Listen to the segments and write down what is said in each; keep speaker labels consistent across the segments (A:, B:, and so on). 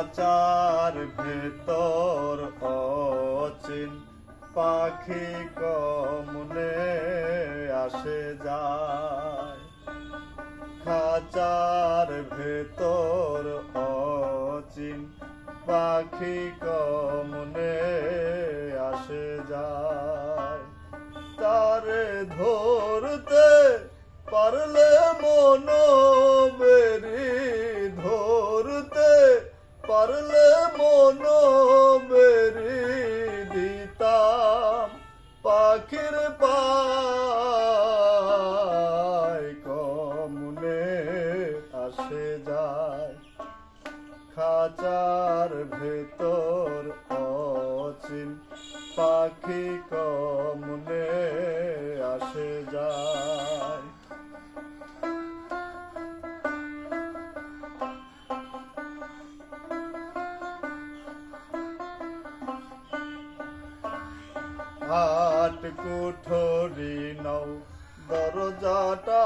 A: খাঁচার ভেতর অচিন। পাখি কমনে আসে যায়। খাঁচার ভেতর অচিন। পাখি কমনে আসে যায়। তারে ধরতে পারলে মন বেরি পারলে মন বেরি দিতাম পাখির পায়। কমনে আসে যায় খাঁচার ভেতর অচিন পাখি কমনে আট কুঠরি নৌ দরজাটা।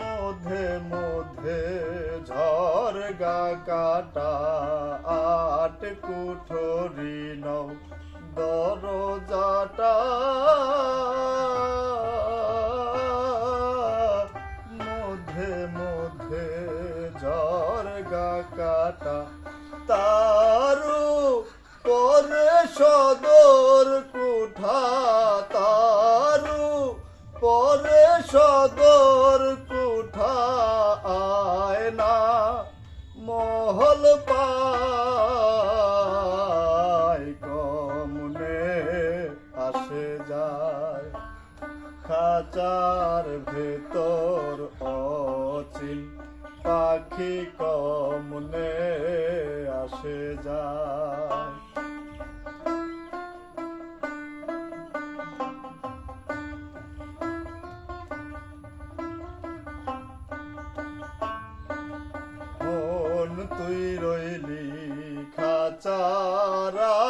A: মধ্যে মধ্যে ঝড় গা কাটা আট কুঠরি নৌ দরজাটা। মধ্যে মধ্যে ঝড় গা কাটা পরে সদর কুঠা তারু, পরে সদর কুঠা আয়না, মহল পায় কমনে আসে যায়। খাচার ভেতর অচিন পাখি কমনে আসে যায়। খাচারাশে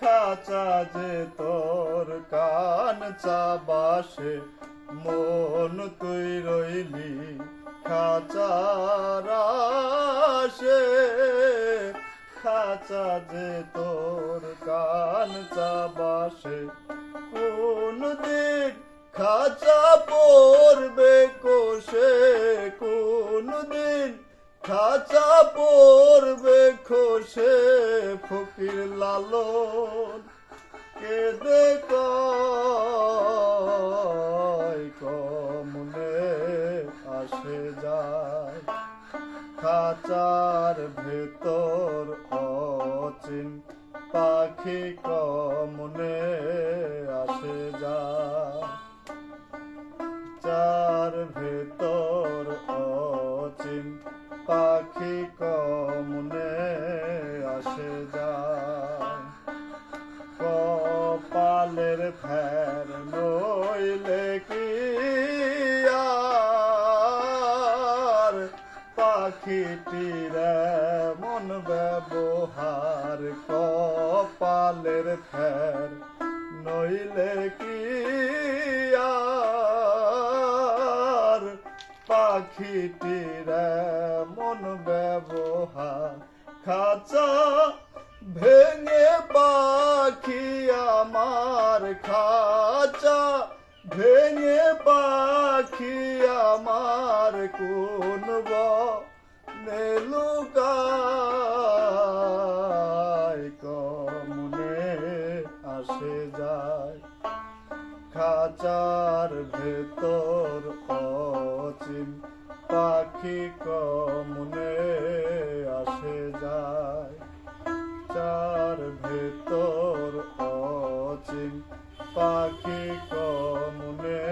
A: খাচা যে তোর কান চাবাসে, মন তুই রইলি খাচারাশে খাচা যে তোর কান চাবাসে। কোন দিন খাঁচা পড়বে কোষে কোন দিন খাঁচা পড়বে খোসে ফকির লালন। কেদে কমনে আসে যায়। খাঁচার ভেতর অচিন পাখি কমনে আসে যায়। চার ভেতর পাখি কমনে আসে যায়। কপালের ফের নইলে কি আর? পাখিটির মন ব্যবহার, কপালের ফের নইলে কি পাখিটির মন ব্যবহার, খাঁচা ভেঙে পাখি আমার খাঁচা ভেঙে পাখি আমার কোন নেলুকায় কমনে আসে যায় খাঁচার ভেতর পাখি কমনে আসে যায়। চার ভেতর অচিন পাখি কমনে